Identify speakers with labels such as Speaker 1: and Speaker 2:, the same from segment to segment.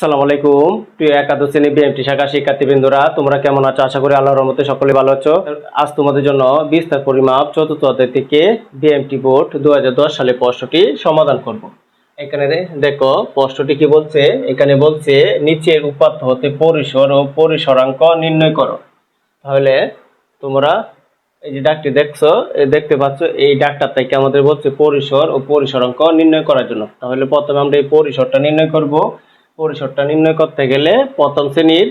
Speaker 1: আসসালামু আলাইকুম। প্রিয় একাদশ শ্রেণি বিএমটি শাখা শিক্ষার্থীবৃন্দরা, তোমরা কেমন আছো? আশা করি আল্লাহর রহমতে সকলে ভালো আছো। আজ তোমাদের জন্য বিস্তার পরিমাপ চতুর্থ অধ্যায় থেকে বিএমটি বোর্ড দু হাজার দশ সালে প্রশ্নটি সমাধান করব। এখানে দেখো, প্রশ্নটি কি বলছে? এখানে বলছে, নিচের উপাত্ত হতে পরিসর ও পরিসরাঙ্ক নির্ণয় করো। তাহলে তোমরা এই যে ডাকটি দেখছ দেখতে পাচ্ছ, এই ডাকটার থেকে আমাদের বলছে পরিসর ও পরিসরাঙ্ক নির্ণয় করার জন্য। তাহলে প্রথমে আমরা এই পরিসরটা নির্ণয় করব। পরিসরটা নির্ণয় করতে গেলে প্রথম শ্রেণির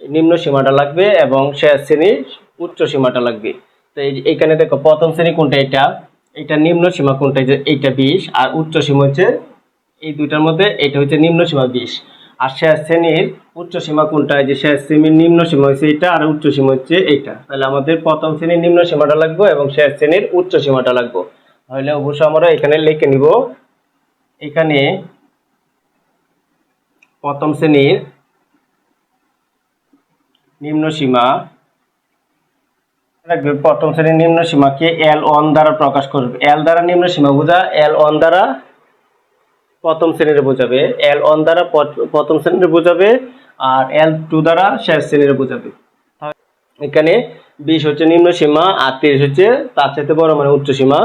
Speaker 1: নিম্ন সীমাটা লাগবে এবং শেষ শ্রেণির উচ্চ সীমাটা লাগবে। তো এই যে এখানে দেখো, প্রথম শ্রেণি কোনটা এটা? এটা নিম্ন সীমা কোনটা? এইটা বিশ, আর উচ্চ সীমা হচ্ছে এই দুইটার মধ্যে, এটা হচ্ছে নিম্ন সীমা বিশ। আর শেষ শ্রেণির উচ্চ সীমা কোনটা? যে শেষ শ্রেণির নিম্ন সীমা হচ্ছে এটা আর উচ্চ সীমা হচ্ছে এইটা। তাহলে আমাদের প্রথম শ্রেণির নিম্ন সীমাটা লাগবে এবং শেষ শ্রেণির উচ্চ সীমাটা লাগবে। তাহলে অবশ্য আমরা এখানে লিখে নিব, এখানে প্রথম শ্রেণির নিম্ন সীমা। রাখবে প্রথম শ্রেণির নিম্ন সীমাকে এল ওয়ান দ্বারা প্রকাশ করবে। এল দ্বারা নিম্ন সীমা বোঝা এল ওয়ান দ্বারা প্রথম শ্রেণির বোঝাবে। এল ওয়ান দ্বারা প্রথম শ্রেণির বোঝাবে আর এল টু দ্বারা শেষ শ্রেণির বোঝাবে। এখানে বিশ হচ্ছে নিম্ন সীমা আর তিরিশ হচ্ছে তার সাথে বড় মানে উচ্চ সীমা।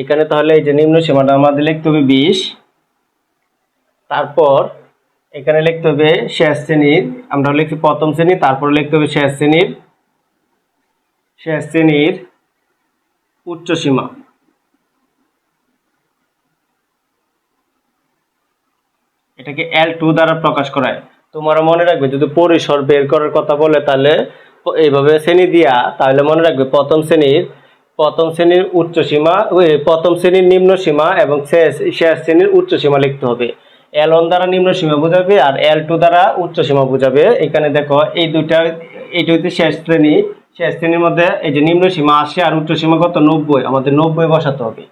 Speaker 1: এখানে তাহলে এই যে নিম্ন সীমাটা আমাদের লিখতে হবে বিশ। তারপর এখানে লিখতে হবে শেষ শ্রেণির। আমরা লিখছি প্রথম শ্রেণি, তারপর লিখতে হবে শেষ শ্রেণির। শেষ শ্রেণির উচ্চ সীমা। এটাকে এল টু দ্বারা প্রকাশ করায়। তোমরা মনে রাখবে, যদি পরিসর বের করার কথা বলে, তাহলে এইভাবে শ্রেণি দিয়া, তাহলে মনে রাখবে প্রথম শ্রেণির প্রথম শ্রেণির উচ্চ সীমা, ওই প্রথম শ্রেণির নিম্ন সীমা এবং শেষ শেষ শ্রেণির উচ্চ সীমা লিখতে হবে। এল ওয়ান দ্বারা নিম্ন সীমা বোঝাবে আর এল টু দ্বারা উচ্চ সীমা বোঝাবে। এখানে দেখো, এই দুইটা, এইটা হচ্ছে শেষ শ্রেণি। শেষ শ্রেণির মধ্যে এই যে নিম্ন সীমা আসে আর উচ্চ সীমা কত? নব্বই। আমাদের নব্বই বসাতে হবে।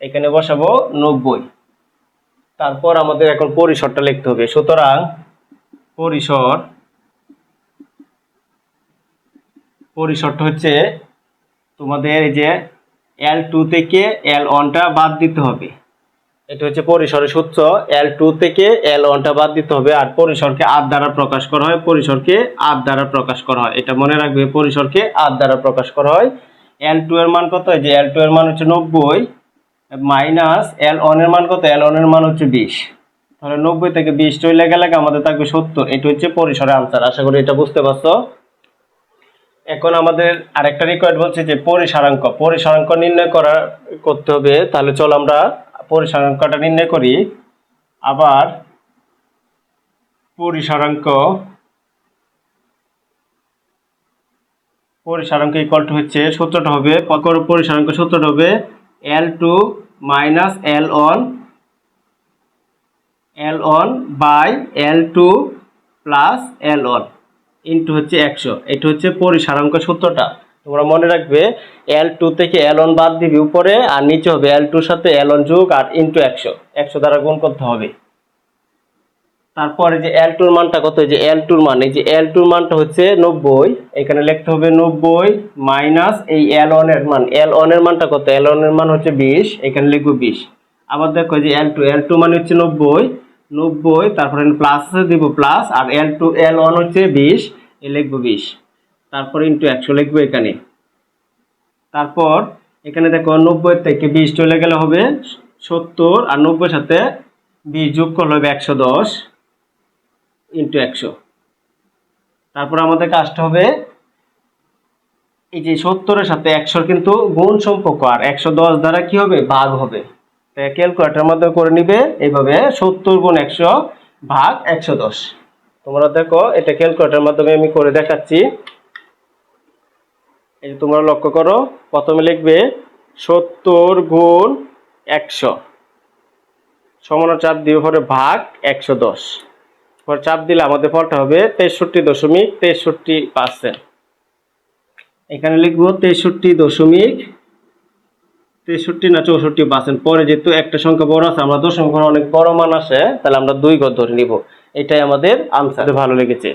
Speaker 1: এখানে বসাবো নব্বই। তারপর আমাদের এখন পরিসরটা লিখতে হবে। সুতরাং পরিসর, পরিসরটা হচ্ছে তোমাদের এই যে এল টু থেকে এল ওয়ানটা বাদ দিতে হবে। এটা হচ্ছে পরিসরের সূত্র এল টু থেকে এল ওয়ানটা বাদ দিতে হবে আর পরিসরকে আট দ্বারা প্রকাশ করা হয়, পরিসরকে আট দ্বারা প্রকাশ করা হয়। এটা মনে রাখবে, পরিসরকে আট দ্বারা প্রকাশ করা হয়। এল টু এর মান কত যে এল টু এর মান হচ্ছে নব্বই, মাইনাস এল ওয়ানের মান কত? এল ওয়ানের মান হচ্ছে বিশ। তাহলে নব্বই থেকে বিশ চলে গেলে আমাদের থাকবে সত্তর? এটা হচ্ছে পরিসরের আনসার আশা করি এটা বুঝতে পারছ। এখন আমাদের আরেকটা রিকোয়ার্ড বলছে যে পরিসারাঙ্ক পরিসারাঙ্ক নির্ণয় করা করতে হবে। তাহলে চলো আমরা পরিসারাঙ্কটা নির্ণয় করি। আবার পরিসারাঙ্ক পরিসারাঙ্ক ইকুয়াল টু হচ্ছে সূত্রটা হবে পরিসারাঙ্ক সূত্রটা হবে L two minus L one L one by L two plus L one into হচ্ছে একশো। এটা হচ্ছে পরিসারাঙ্ক সূত্রটা। তোমরা মনে রাখবে এল টু থেকে এল ওয়ান বাদ দিবি উপরে, আর নিচে হবে এল টুর সাথে এল ওয়ান যোগ আর ইন্টু একশো। একশো দ্বারা গুণ করতে হবে। তারপরে যে এল টুর মানটা কত? যে এল টুর মান, এই যে এল টুর মানটা হচ্ছে নব্বই। এখানে লিখতে হবে নব্বই মাইনাস এই এল ওয়ানের মান। এল ওয়ানের মানটা কত? এল ওয়ানের মান হচ্ছে বিশ, এখানে লিখব বিশ। আবার দেখো যে এল টু এল টু মানে হচ্ছে নব্বই। নব্বই, তারপরে প্লাস দিব প্লাস আর এল টু এল ওয়ান হচ্ছে বিশ, এ লিখব বিশ। তারপর ইন্টু একশো লিখব এখানে। তারপর এখানে দেখো নব্বই থেকে বিশ চলে গেলে হবে সত্তর আর নব্বই সাথে বিশ যোগ করলে হবে একশো দশ ইন্টু একশো। তারপর আমাদের কাজটা হবে এই যে সত্তরের সাথে একশোর কিন্তু গুণ সম্পর্ক, আর একশো দশ দ্বারা কি হবে? ভাগ হবে। তাই ক্যালকুলেটার মাধ্যমে করে নিবে, এইভাবে সত্তর গুণ একশো ভাগ একশো দশ। তোমরা দেখো, এটা ক্যালকুলেটার মাধ্যমে আমি করে দেখাচ্ছি। এই যে তোমরা লক্ষ্য করো, প্রথমে লিখবে সত্তর গুণ একশো। সমান চাপ দিয়ে পরে ভাগ একশো দশ। পর চাপ দিলে আমাদের ফলটা হবে তেষট্টি দশমিক তেষট্টি পার্সেন্ট। এখানে লিখব তেষট্টি দশমিক তেষট্টি না চৌষট্টি পার্সেন্ট। পরে যেহেতু একটা সংখ্যা বড় আছে, আমরা দশমিক ঘরে অনেক বড় মান আসে, তাহলে আমরা দুই ঘর ধরে নিব। এটাই আমাদের আনসার ভালো লেগেছে।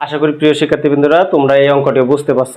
Speaker 1: আশা করি প্রিয় শিক্ষার্থীবৃন্দরা, তোমরা এই অঙ্কটি বুঝতে পারছ।